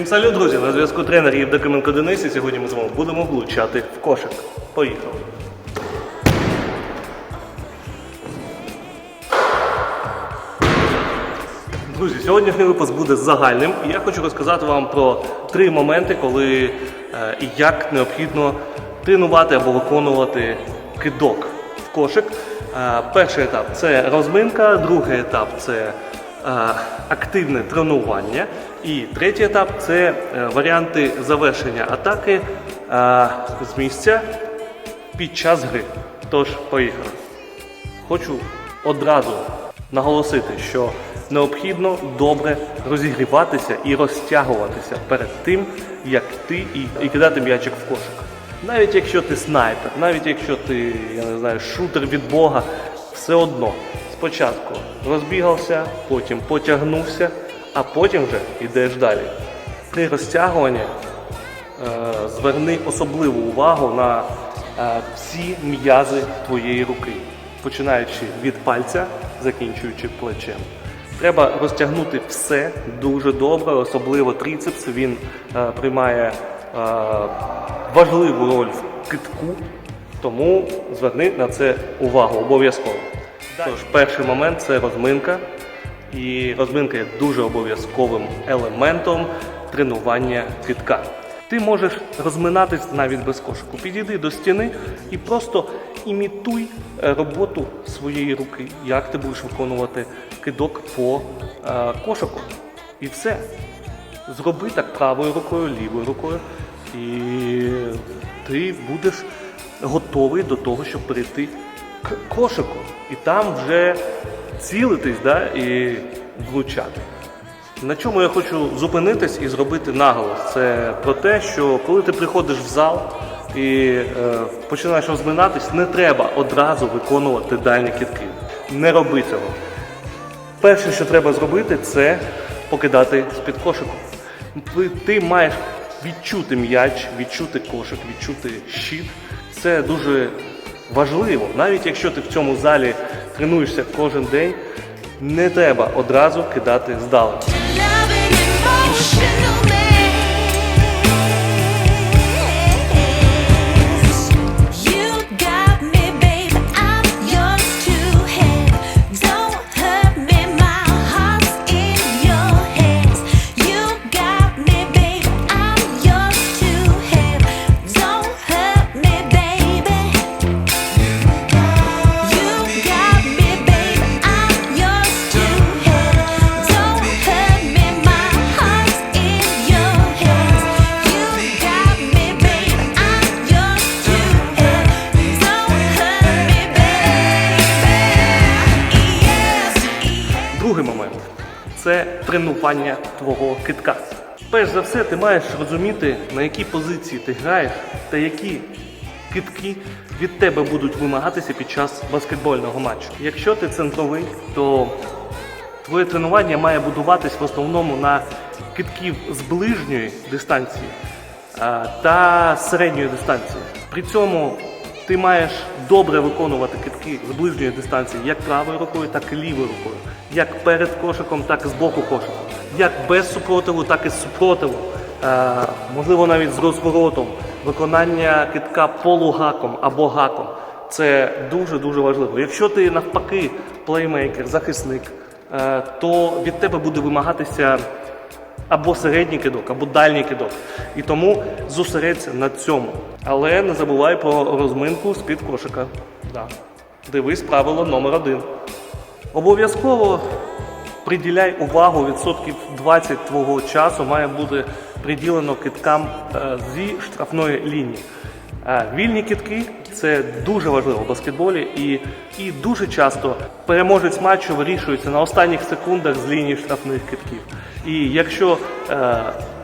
Всім салют, друзі! На зв'язку тренер Євдокименко Денис і сьогодні ми з вами будемо влучати в кошик. Поїхали! Друзі, сьогоднішній випуск буде загальним, і я хочу розказати вам про три моменти, коли е, і як необхідно тренувати або виконувати кидок в кошик. Е, перший етап це розминка, другий етап це активне тренування. І третій етап це е, варіанти завершення атаки е, з місця під час гри. Тож, поїхали. Хочу одразу наголосити, що необхідно добре розігріватися і розтягуватися перед тим, як ти і, і кидати м'ячик в кошик. Навіть якщо ти снайпер, навіть якщо ти, я не знаю, шутер від Бога, все одно спочатку розбігався, потім потягнувся, а потім вже йдеш далі. При розтягуванні е, зверни особливу увагу на е, всі м'язи твоєї руки, починаючи від пальця, закінчуючи плечем. Треба розтягнути все дуже добре, особливо трицепс. Він е, приймає важливу роль в китку, тому зверни на це увагу обов'язково. Тож, перший момент це розминка. І розминка є дуже обов'язковим елементом тренування китка. Ти можеш розминатись навіть без кошику. Підійди до стіни і просто імітуй е, роботу своєї руки, як ти будеш виконувати кидок по е, кошику. І все. Зроби так правою рукою, лівою рукою, і ти будеш готовий до того, щоб перейти кошику. І там вже цілитись да, і влучати. На чому я хочу зупинитись і зробити наголос? Це про те, що коли ти приходиш в зал і е, починаєш розминатись, не треба одразу виконувати дальні кітки. Не роби цього. Перше, що треба зробити, це покидати з-під кошику. Ти, маєш відчути м'яч, відчути кошик, відчути щит. Це дуже важливо. Навіть якщо ти в цьому залі тренуєшся кожен день, не треба одразу кидати здалеку. Це тренування твого китка. Перш за все, ти маєш розуміти, на якій позиції ти граєш та які китки від тебе будуть вимагатися під час баскетбольного матчу. Якщо ти центровий, то твоє тренування має будуватись в основному на китків з ближньої дистанції та середньої дистанції. При цьому ти маєш добре виконувати китки з ближньої дистанції як правою рукою, так і лівою рукою, як перед кошиком, так і з боку кошику, як без супротиву, так і з супротиву, Е, можливо, навіть з розворотом, виконання китка полугаком або гаком. Це дуже дуже важливо. Якщо ти навпаки плеймейкер, захисник, е, то від тебе буде вимагатися або середній кидок, або дальній кидок. І тому зосередься на цьому. Але не забувай про розминку з-під кошика. Да. Дивись правило номер один. Обов'язково приділяй увагу, відсотків 20 твого часу має бути приділено киткам е, зі штрафної лінії. Е, Вільні китки це дуже важливо в баскетболі, і, і дуже часто переможець матчу вирішується на останніх секундах з лінії штрафних китків. І якщо е,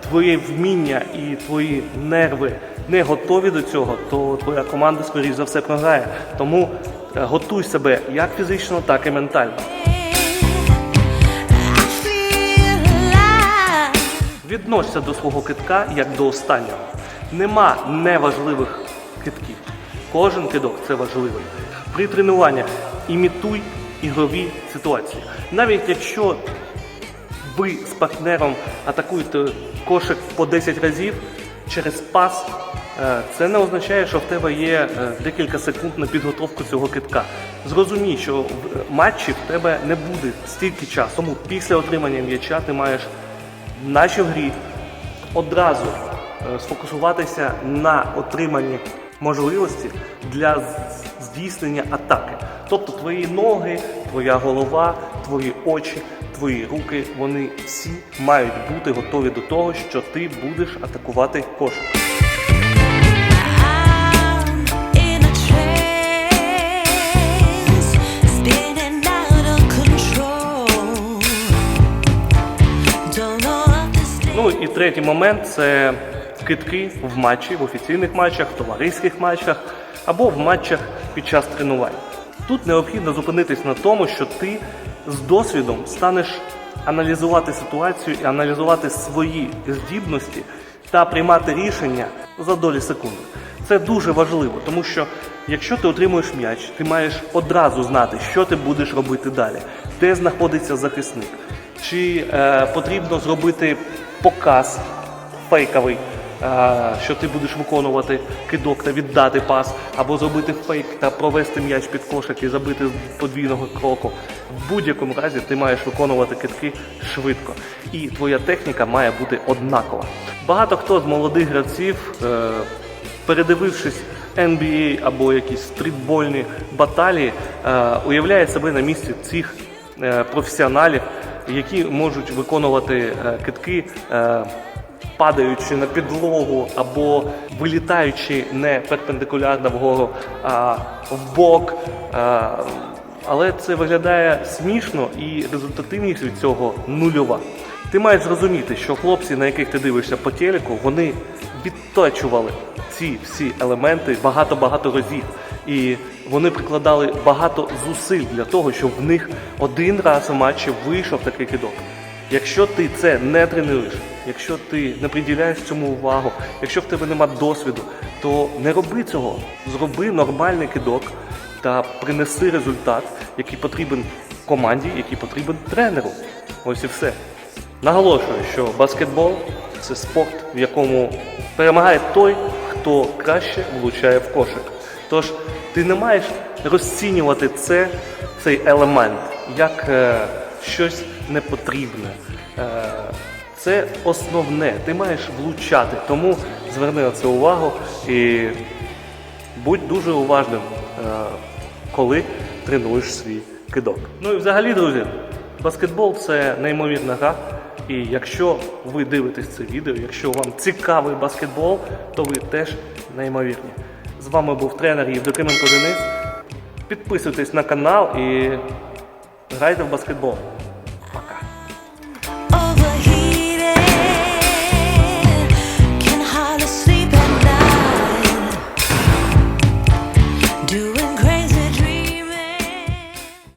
твоє вміння і твої нерви не готові до цього, то твоя команда, скоріш за все, програє. Тому е, готуй себе як фізично, так і ментально. Відносься до свого китка як до останнього. Нема неважливих китків. Кожен кидок це важливий. При тренуваннях імітуй ігрові ситуації. Навіть якщо ви з партнером атакуєте кошик по 10 разів через пас, е, це не означає, що в тебе є е, декілька секунд на підготовку цього китка. Зрозумій, що в матчі в тебе не буде стільки часу. Тому після отримання м'яча ти маєш, наче в грі, одразу е, сфокусуватися на отриманні можливості для здійснення атаки. Тобто твої ноги, твоя голова, твої очі, твої руки, вони всі мають бути готові до того, що ти будеш атакувати кошик. Ну і третій момент це китки в матчі, в офіційних матчах, в товариських матчах або в матчах під час тренувань. Тут необхідно зупинитись на тому, що ти з досвідом станеш аналізувати ситуацію і аналізувати свої здібності та приймати рішення за долі секунди. Це дуже важливо, тому що якщо ти отримуєш м'яч, ти маєш одразу знати, що ти будеш робити далі, де знаходиться захисник, чи е, потрібно зробити показ фейковий, що ти будеш виконувати кидок та віддати пас, або зробити фейк та провести м'яч під кошик і забити з подвійного кроку. В будь-якому разі ти маєш виконувати китки швидко, і твоя техніка має бути однакова. Багато хто з молодих гравців, е, передивившись NBA або якісь стрітбольні баталії, е, уявляє себе на місці цих е, професіоналів, які можуть виконувати китки, падаючи на підлогу або вилітаючи не перпендикулярно вгору, а в бок. Е, але це виглядає смішно і результативність від цього нульова. Ти маєш зрозуміти, що хлопці, на яких ти дивишся по телеку, вони відточували ці всі елементи багато-багато разів. І вони прикладали багато зусиль для того, щоб в них один раз у матчі вийшов такий кидок. Якщо ти це не тренуєш, якщо ти не приділяєш цьому увагу, якщо в тебе нема досвіду, то не роби цього. Зроби нормальний кидок та принеси результат, який потрібен команді, який потрібен тренеру. Ось і все. Наголошую, що баскетбол це спорт, в якому перемагає той, хто краще влучає в кошик. Тож ти не маєш розцінювати це, цей елемент як е, щось непотрібне. Е, це основне. Ти маєш влучати. Тому зверни на це увагу і будь дуже уважним, е, коли тренуєш свій кидок. Ну і взагалі, друзі, баскетбол це неймовірна гра. І якщо ви дивитесь це відео, якщо вам цікавий баскетбол, то ви теж неймовірні. З вами був тренер Євдокименко Денис. Підписуйтесь на канал і грайте в баскетбол.